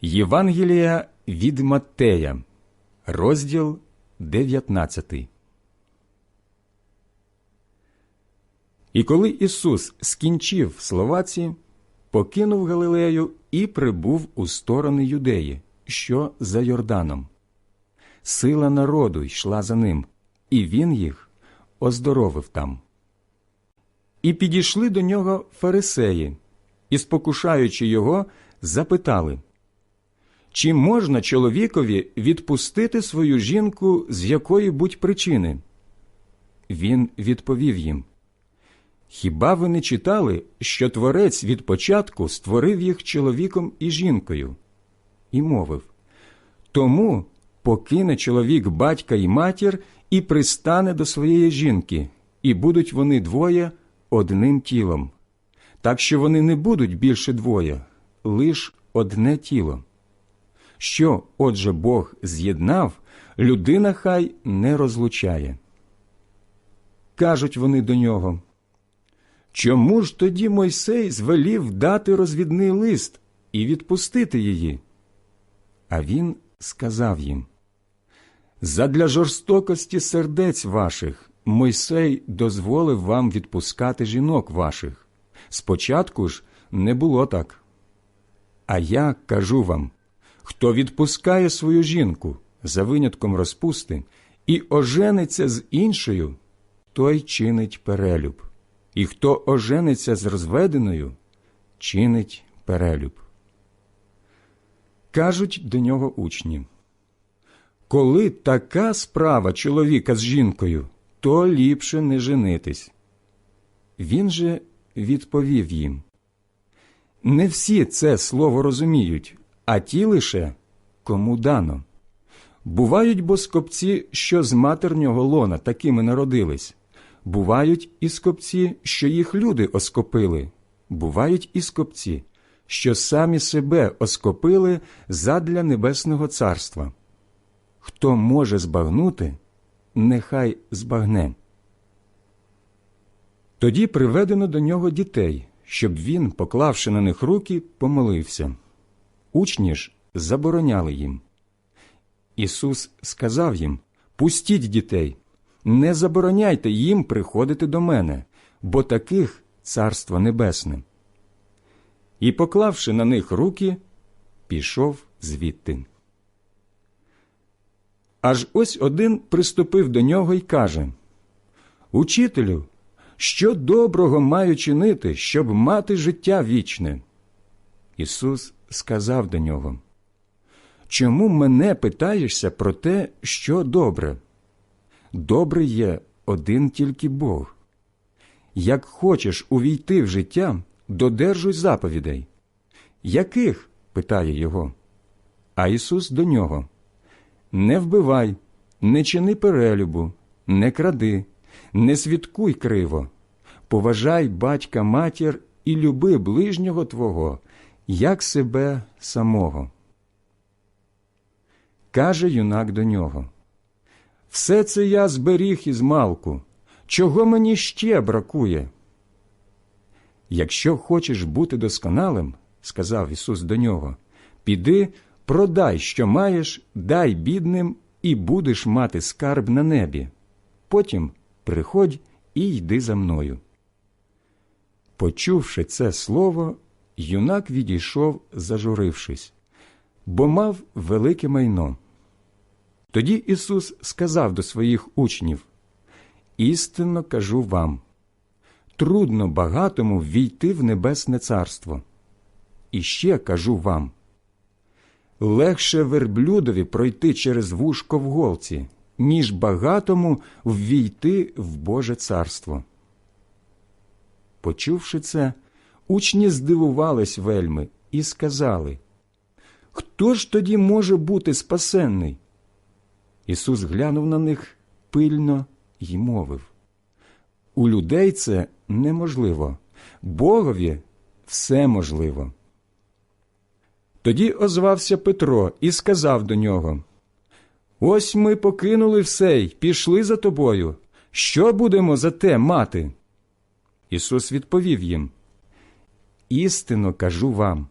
Євангелія від Маттея, розділ 19. І коли Ісус скінчив слова ці, покинув Галилею і прибув у сторони Юдеї, що за Йорданом. Сила народу йшла за ним, і він їх оздоровив там. І підійшли до нього фарисеї, і, спокушаючи його, запитали чи можна чоловікові відпустити свою жінку з якої будь причини? Він відповів їм Хіба ви не читали, що творець від початку створив їх чоловіком і жінкою? І мовив Тому покине чоловік батька і матір і пристане до своєї жінки, і будуть вони двоє одним тілом. Так що вони не будуть більше двоє, лиш одне тіло. Що, отже, Бог з'єднав, людина хай не розлучає. Кажуть вони до нього. Чому ж тоді Мойсей звелів дати розвідний лист і відпустити її? А він сказав їм Задля жорстокості сердець ваших Мойсей дозволив вам відпускати жінок ваших. Спочатку ж не було так. А я кажу вам хто відпускає свою жінку за винятком розпусти і ожениться з іншою, той чинить перелюб, і хто ожениться з розведеною, чинить перелюб. Кажуть до нього учні коли така справа чоловіка з жінкою, то ліпше не женитись. Він же відповів їм Не всі це слово розуміють, а ті лише кому дано. Бувають бо скопці, що з матернього лона такими народились, бувають і скопці, що їх люди оскопили, бувають і скопці, що самі себе оскопили задля Небесного Царства. Хто може збагнути, нехай збагне. Тоді приведено до нього дітей, щоб він, поклавши на них руки, помолився. Учні ж забороняли їм. Ісус сказав їм Пустіть дітей, не забороняйте їм приходити до мене, бо таких царство небесне. І, поклавши на них руки, пішов звідти. Аж ось один приступив до нього і каже Учителю, що доброго маю чинити, щоб мати життя вічне? Ісус сказав до нього Чому мене питаєшся про те, що добре? Добре є один тільки Бог. Як хочеш увійти в життя, додержуй заповідей. Яких? питає його. А Ісус до нього Не вбивай, не чини перелюбу, не кради, не свідкуй криво, поважай батька матір і люби ближнього Твого, як себе самого. Каже юнак до нього Все це я зберіг із малку. Чого мені ще бракує? Якщо хочеш бути досконалим, сказав Ісус до нього, піди, продай, що маєш, дай бідним, і будеш мати скарб на небі. Потім приходь і йди за мною. Почувши це слово, юнак відійшов, зажурившись, бо мав велике майно. Тоді Ісус сказав до своїх учнів Істинно кажу вам трудно багатому ввійти в Небесне Царство. І ще кажу вам легше верблюдові пройти через вушко в голці, ніж багатому ввійти в Боже царство. Почувши це, учні здивувались вельми і сказали Хто ж тоді може бути спасенний? Ісус глянув на них пильно й мовив У людей це неможливо, Богові все можливо. Тоді озвався Петро і сказав до нього Ось ми покинули все й пішли за тобою. Що будемо за те мати? Ісус відповів їм Істинно кажу вам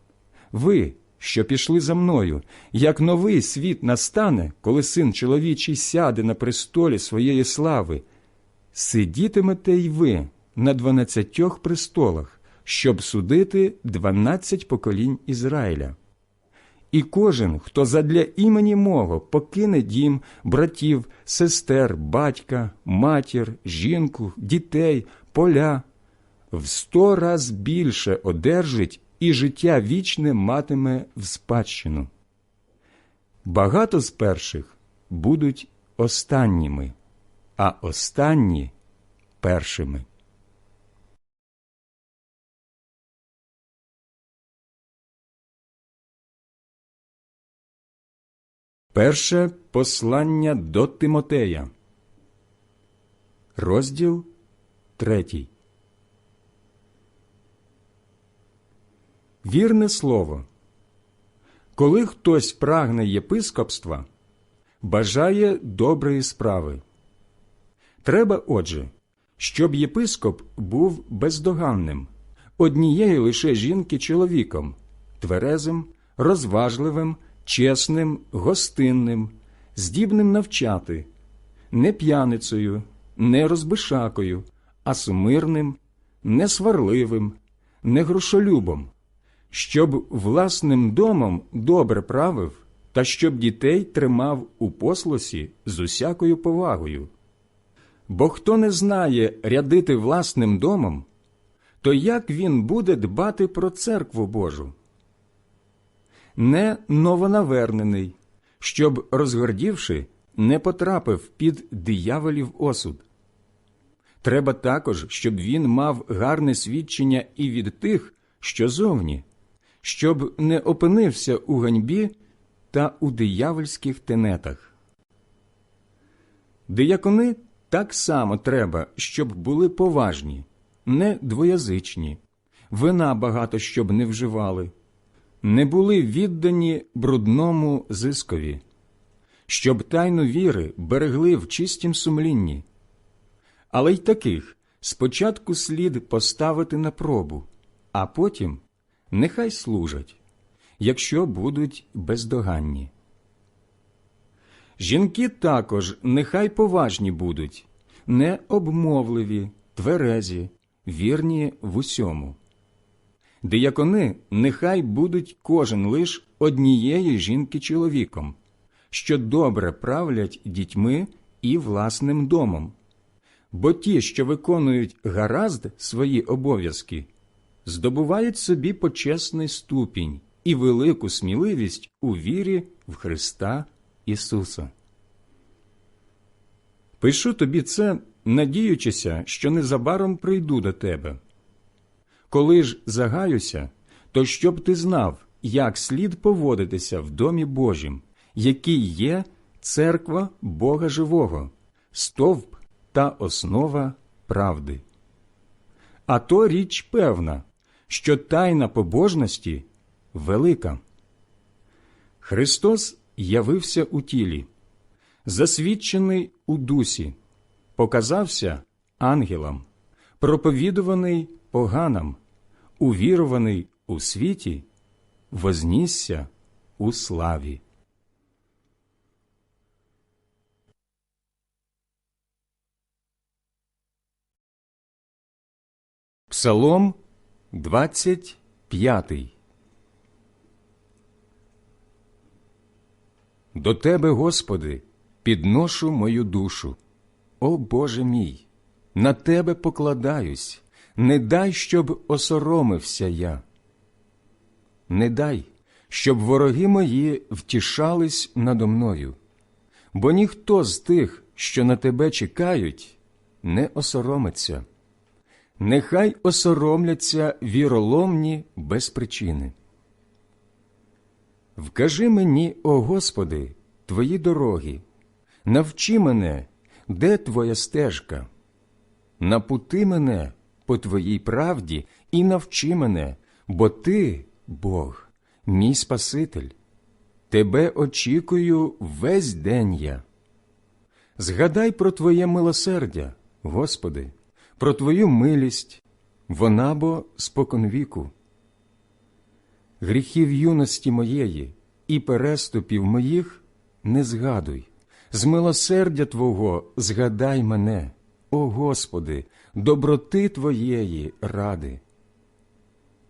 ви, що пішли за мною, як новий світ настане, коли син чоловічий сяде на престолі своєї слави, сидітимете й ви на дванадцятьох престолах, щоб судити дванадцять поколінь Ізраїля. І кожен, хто задля імені мого покине дім, братів, сестер, батька, матір, жінку, дітей, поля, в сто раз більше одержить і життя вічне матиме в спадщину. Багато з перших будуть останніми, а останні першими. Перше послання до Тимотея, розділ третій. Вірне слово. Коли хтось прагне єпископства, бажає доброї справи. Треба, отже, щоб єпископ був бездоганним, однієї лише жінки чоловіком, тверезим, розважливим, чесним, гостинним, здібним навчати, не п'яницею, не розбишакою, а сумирним, не сварливим, не грошолюбом, щоб власним домом добре правив та щоб дітей тримав у послусі з усякою повагою. Бо хто не знає рядити власним домом, то як він буде дбати про церкву Божу? Не новонавернений, щоб, розгордівши, не потрапив під дияволів осуд. Треба також, щоб він мав гарне свідчення і від тих, що зовні, щоб не опинився у ганьбі та у диявольських тенетах. Диякони так само треба, щоб були поважні, не двоязичні, вина багато щоб не вживали, не були віддані брудному зискові, щоб тайну віри берегли в чистім сумлінні. Але й таких спочатку слід поставити на пробу, а потім нехай служать, якщо будуть бездоганні. Жінки також нехай поважні будуть, не обмовливі, тверезі, вірні в усьому. Диякони нехай будуть кожен лиш однієї жінки чоловіком, що добре правлять дітьми і власним домом. Бо ті, що виконують гаразд свої обов'язки, здобувають собі почесний ступінь і велику сміливість у вірі в Христа Ісуса. Пишу тобі це, надіючися, що незабаром прийду до тебе. Коли ж загаюся, то щоб ти знав, як слід поводитися в домі Божім, який є церква Бога Живого, стовп та основа правди. А то річ певна, що тайна побожності велика. Христос явився у тілі, засвідчений у дусі, показався ангелам, проповідуваний поганам, увірований у світі, вознісся у славі. Псалом 25 До Тебе, Господи, підношу мою душу. О Боже мій, на Тебе покладаюсь, не дай, щоб осоромився я. Не дай, щоб вороги мої втішались надо мною, бо ніхто з тих, що на тебе чекають, не осоромиться. Нехай осоромляться віроломні без причини. Вкажи мені, о Господи, твої дороги, навчи мене, де твоя стежка, напути мене по твоїй правді і навчи мене, бо ти, Бог, мій Спаситель. Тебе очікую весь день я. Згадай про Твоє милосердя, Господи, про Твою милість, вона бо споконвіку. гріхів юності моєї і переступів моїх не згадуй. З милосердя Твого згадай мене, о Господи, доброти Твоєї ради.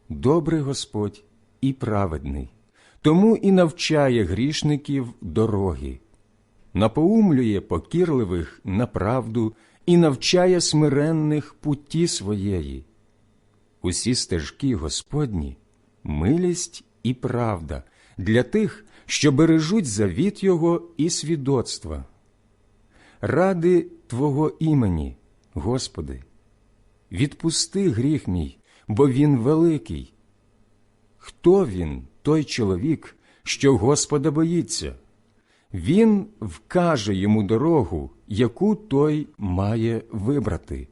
Добрий Господь і праведний, тому і навчає грішників дороги, напоумлює покірливих на правду і навчає смиренних путі своєї. Усі стежки Господні, милість і правда для тих, що бережуть завіт Його і свідоцтва. Ради Твого імені, Господи, відпусти гріх мій, бо він великий. Хто він, той чоловік, що Господа боїться? Він вкаже йому дорогу, яку той має вибрати.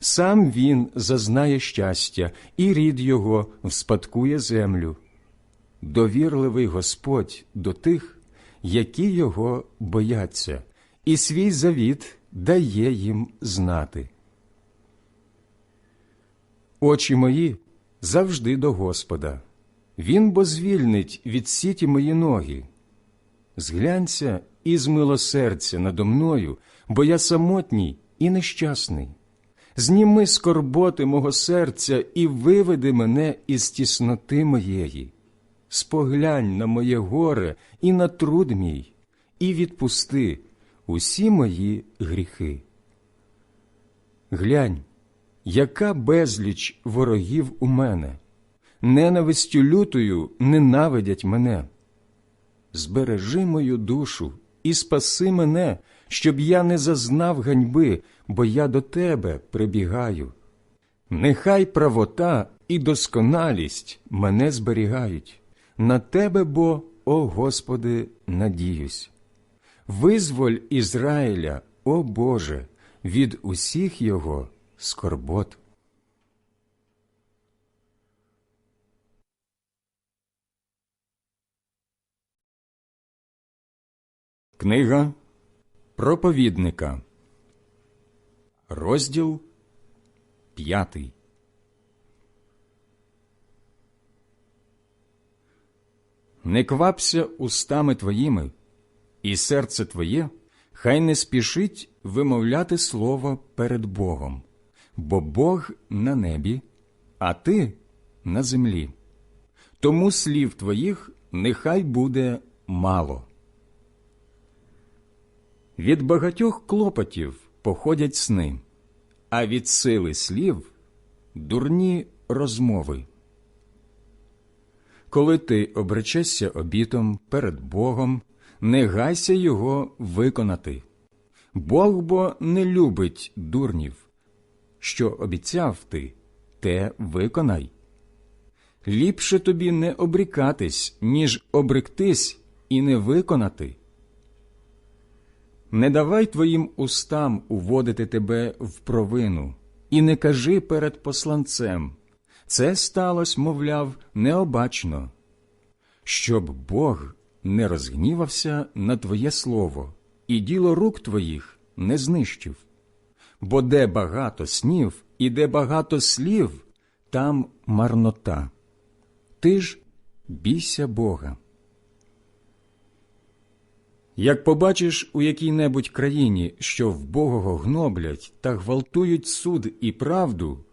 Сам він зазнає щастя, і рід його вспадкує землю. Довірливий Господь до тих, які його бояться, і свій завіт дає їм знати. Очі мої завжди до Господа. Він бо звільнить від сіті мої ноги. Зглянься і змилосердься надо мною, бо я самотній і нещасний. Зніми скорботи мого серця і виведи мене із тісноти моєї. Споглянь на моє горе і на труд мій, і відпусти усі мої гріхи. Глянь, яка безліч ворогів у мене, ненавистю лютою ненавидять мене. Збережи мою душу і спаси мене, щоб я не зазнав ганьби, бо я до тебе прибігаю. Нехай правота і досконалість мене зберігають. На тебе бо, о Господи, надіюсь. Визволь Ізраїля, о Боже, від усіх його скорбот. Книга проповідника, розділ п'ятий. Не квапся устами твоїми, і серце твоє хай не спішить вимовляти слово перед Богом, бо Бог на небі, а ти на землі. Тому слів твоїх нехай буде мало. Від багатьох клопотів походять сни, а від сили слів дурні розмови. Коли ти обречешся обітом перед Богом, не гайся його виконати. Бог бо не любить дурнів. Що обіцяв ти, те виконай. Ліпше тобі не обрікатись, ніж обректись і не виконати. Не давай твоїм устам уводити тебе в провину, і не кажи перед посланцем. Це сталося, мовляв, необачно, щоб Бог не розгнівався на твоє слово, і діло рук твоїх не знищив. Бо де багато снів і де багато слів, там марнота. Ти ж бійся Бога. Як побачиш у якій-небудь країні, що вбогого гноблять та гвалтують суд і правду,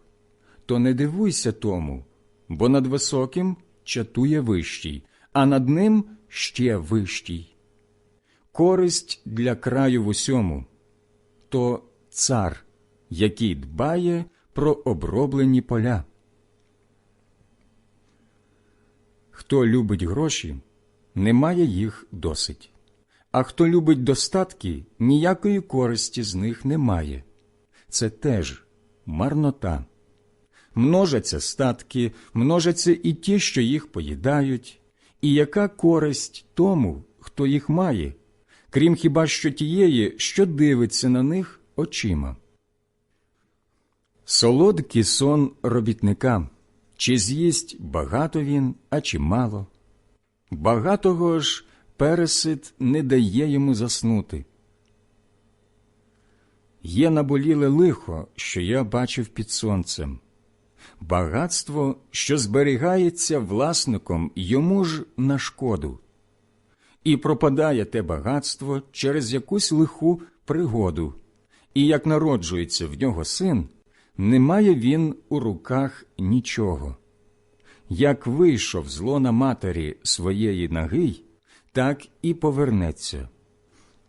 то не дивуйся тому, бо над високим чатує вищий, а над ним ще вищий. Користь для краю в усьому то цар, який дбає про оброблені поля. Хто любить гроші, не має їх досить. А хто любить достатки, ніякої користі з них немає. Це теж марнота. Множаться статки, множаться і ті, що їх поїдають, і яка користь тому, хто їх має, крім хіба що тієї, що дивиться на них очима. Солодкий сон робітника, чи з'їсть багато він, а чи мало. Багатого ж пересид не дає йому заснути. Є наболіле лихо, що я бачив під сонцем. багатство, що зберігається власником йому ж на шкоду, і пропадає те багатство через якусь лиху пригоду, і як народжується в нього син, не має він у руках нічого. Як вийшов з лона матері своєї ноги, так і повернеться.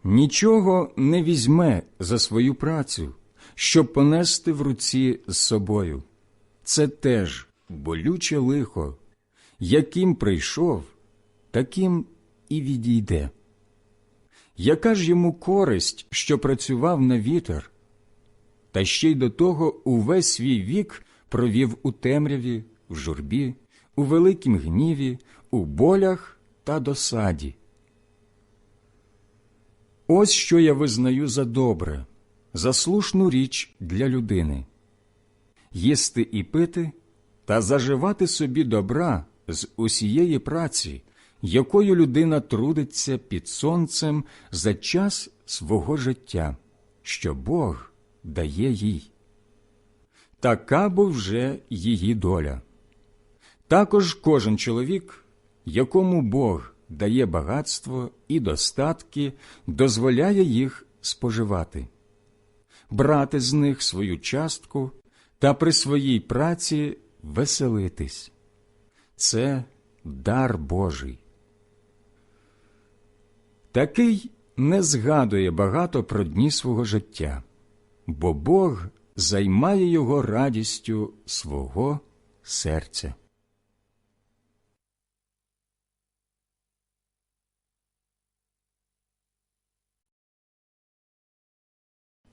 Нічого не візьме за свою працю, щоб понести в руці з собою. Це теж болюче лихо, яким прийшов, таким і відійде. Яка ж йому користь, що працював на вітер, та ще й до того увесь свій вік провів у темряві, в журбі, у великім гніві, у болях та досаді. Ось що я визнаю за добре, за слушну річ для людини їсти і пити та заживати собі добра з усієї праці, якою людина трудиться під сонцем за час свого життя, що Бог дає їй. Така бо вже її доля. Також кожен чоловік, якому Бог дає багатство і достатки, дозволяє їх споживати, брати з них свою частку та при своїй праці веселитись. Це дар Божий. Такий не згадує багато про дні свого життя, бо Бог займає його радістю свого серця.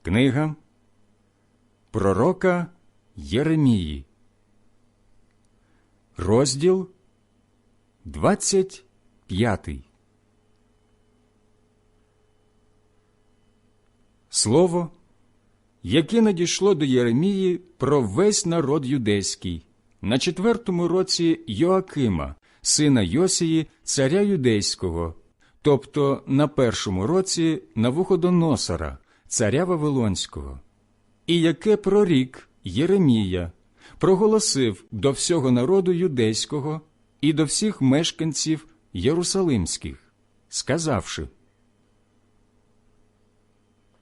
Книга Пророка Єремії, розділ 25 Слово, яке надійшло до Єремії про весь народ юдейський. На четвертому році Йоакима, сина Йосії, царя юдейського, тобто на першому році Навуходоносора, царя Вавилонського, і яке прорік Єремія проголосив до всього народу юдейського і до всіх мешканців Єрусалимських, сказавши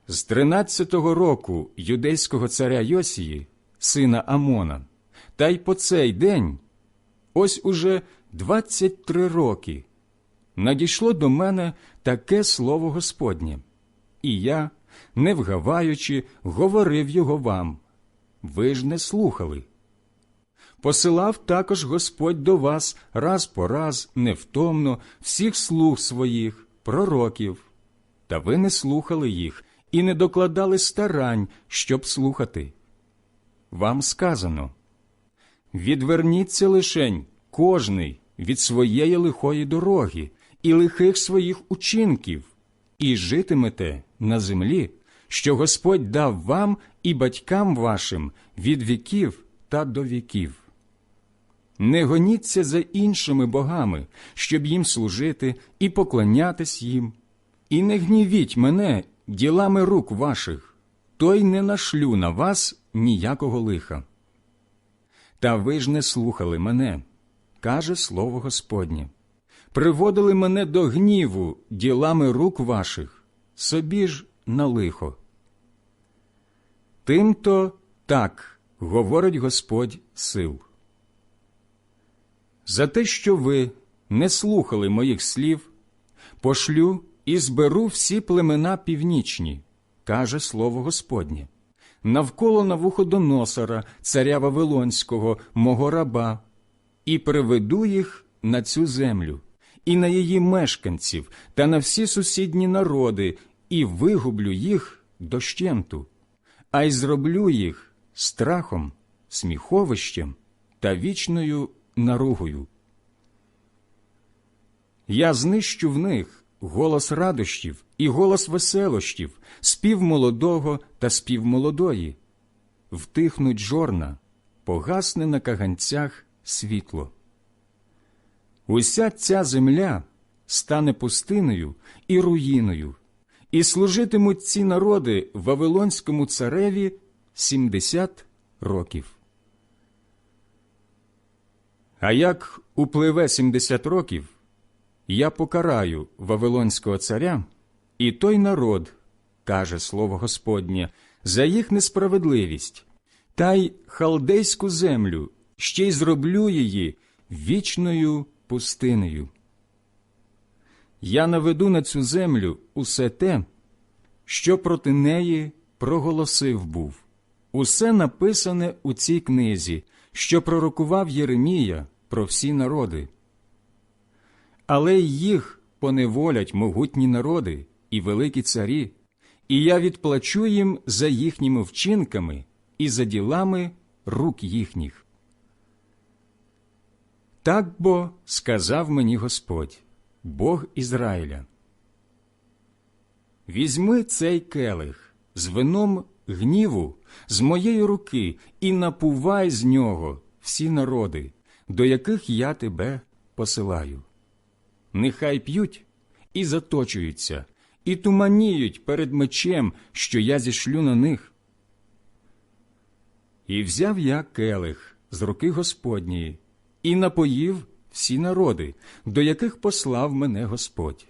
з тринадцятого року юдейського царя Йосії, сина Амона, та й по цей день, ось уже двадцять три роки, надійшло до мене таке слово Господнє, і я, не вгаваючи, говорив його вам. Ви ж не слухали. Посилав також Господь до вас раз по раз невтомно всіх слуг своїх, пророків, та ви не слухали їх і не докладали старань, щоб слухати. Вам сказано відверніться лишень кожний від своєї лихої дороги і лихих своїх учинків, і житимете на землі, що Господь дав вам і батькам вашим від віків та до віків. Не гоніться за іншими богами, щоб їм служити і поклонятись їм, і не гнівіть мене ділами рук ваших, то й не нашлю на вас ніякого лиха. Та ви ж не слухали мене, каже слово Господнє. Приводили мене до гніву ділами рук ваших, собі ж на лихо. Тимто так говорить Господь сил. За те, що ви не слухали моїх слів, пошлю і зберу всі племена північні, каже слово Господнє, навколо Навуходоносора, царя Вавилонського, мого раба, і приведу їх на цю землю, і на її мешканців, та на всі сусідні народи, і вигублю їх дощенту, а й зроблю їх страхом, сміховищем та вічною наругою. Я знищу в них голос радощів і голос веселощів, спів молодого та спів молодої. Втихнуть жорна, погасне на каганцях світло. Уся ця земля стане пустиною і руїною, і служитимуть ці народи Вавилонському цареві сімдесят років. А як upливе сімдесят років, я покараю Вавилонського царя і той народ, каже слово Господнє, за їх несправедливість, та й халдейську землю, ще й зроблю її вічною пустинею. Я наведу на цю землю усе те, що проти неї проголосив був, усе написане у цій книзі, що пророкував Єремія про всі народи. Але їх поневолять могутні народи і великі царі, і я відплачу їм за їхніми вчинками і за ділами рук їхніх. Так бо сказав мені Господь, Бог Ізраїля. Візьми цей келих з вином гніву з моєї руки і напувай з нього всі народи, до яких я тебе посилаю. Нехай п'ють і заточуються, і туманіють перед мечем, що я зішлю на них. І взяв я келих з руки Господньої і напоїв всі народи, до яких послав мене Господь.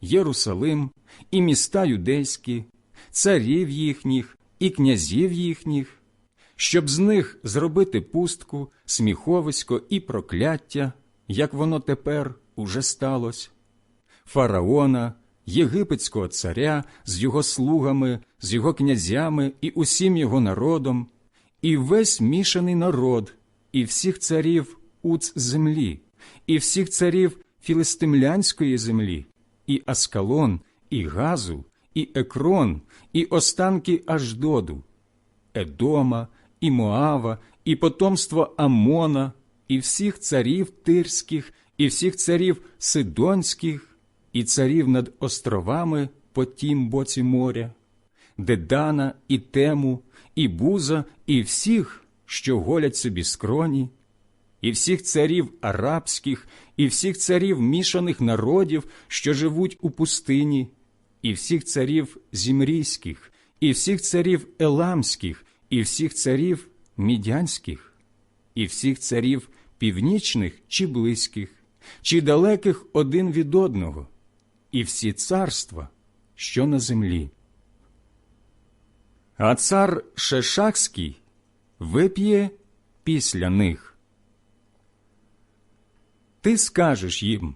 Єрусалим, і міста юдейські, царів їхніх, і князів їхніх, щоб з них зробити пустку, сміховисько і прокляття, як воно тепер уже сталося, фараона, єгипетського царя з його слугами, з його князями і усім його народом, і весь мішаний народ, і всіх царів уц землі, і всіх царів філистимлянської землі, і Аскалон, і Газу, і Екрон, і останки Аждоду, Едома, і Моава, і потомство Амона, і всіх царів тирських, і всіх царів Сидонських, і царів над островами по тім боці моря, Дедана, і Тему, і Буза, і всіх, що голять собі скроні, і всіх царів арабських, і всіх царів мішаних народів, що живуть у пустині, і всіх царів зімрійських, і всіх царів еламських, і всіх царів мідянських, і всіх царів північних чи близьких, чи далеких один від одного, і всі царства, що на землі. А цар Шешакський вип'є після них. Ти скажеш їм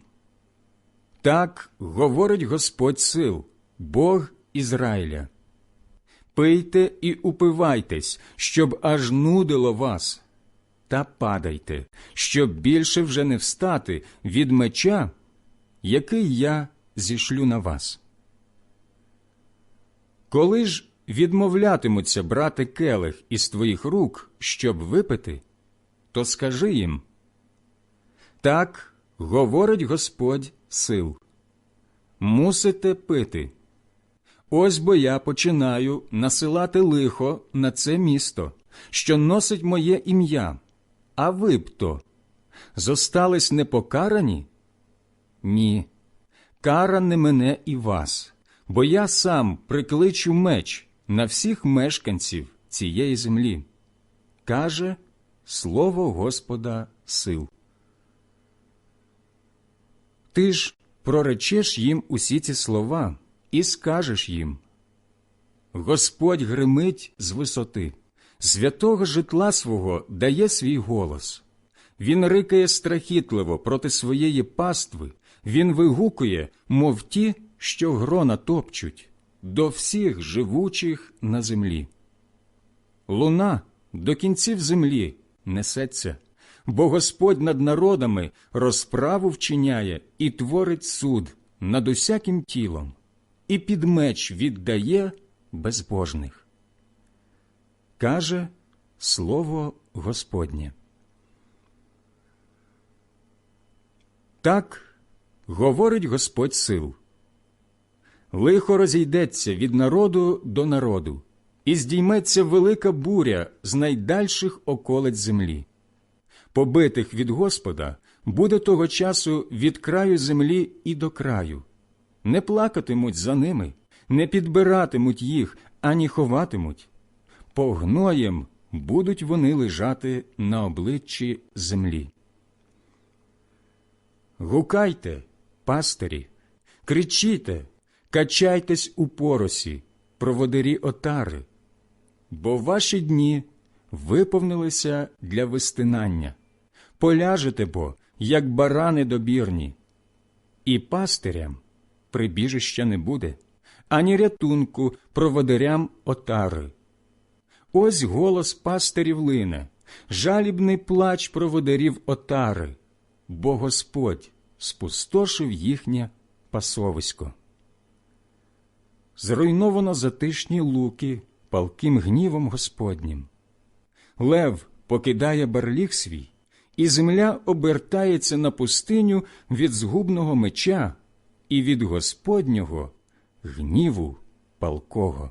так говорить Господь сил, Бог Ізраїля. Пийте і упивайтесь, щоб аж нудило вас, та падайте, щоб більше вже не встати від меча, який я зішлю на вас. Коли ж відмовлятимуться брати келих із твоїх рук, щоб випити, то скажи їм так говорить Господь сил. Мусите пити. Ось бо я починаю насилати лихо на це місто, що носить моє ім'я. А ви б то зостались непокарані? Ні, кара не мене і вас, бо я сам прикличу меч на всіх мешканців цієї землі. Каже Слово Господа сил. Ти ж проречеш їм усі ці слова і скажеш їм Господь гримить з висоти, святого житла свого дає свій голос. Він рикає страхітливо проти своєї пастви, він вигукує, мов ті, що грона топчуть, до всіх живучих на землі. Луна до кінців землі несеться бо Господь над народами розправу вчиняє і творить суд над усяким тілом, і під меч віддає безбожних. Каже Слово Господнє. Так говорить Господь сил. Лихо розійдеться від народу до народу, і здійметься велика буря з найдальших околиць землі побитих від Господа, буде того часу від краю землі і до краю. Не плакатимуть за ними, не підбиратимуть їх, ані ховатимуть. Погноєм будуть вони лежати на обличчі землі. Гукайте, пастирі, кричіте, качайтесь у поросі, проводирі отари, бо ваші дні виповнилися для вистинання, поляжете бо, як барани добірні, і пастирям прибіжища не буде, ані рятунку проводирям отари. Ось голос пастирів лине, жалібний плач проводарів отари, бо Господь спустошив їхнє пасовисько. Зруйновано затишні луки палким гнівом Господнім. Лев покидає барліг свій, і земля обертається на пустиню від згубного меча і від Господнього гніву палкого.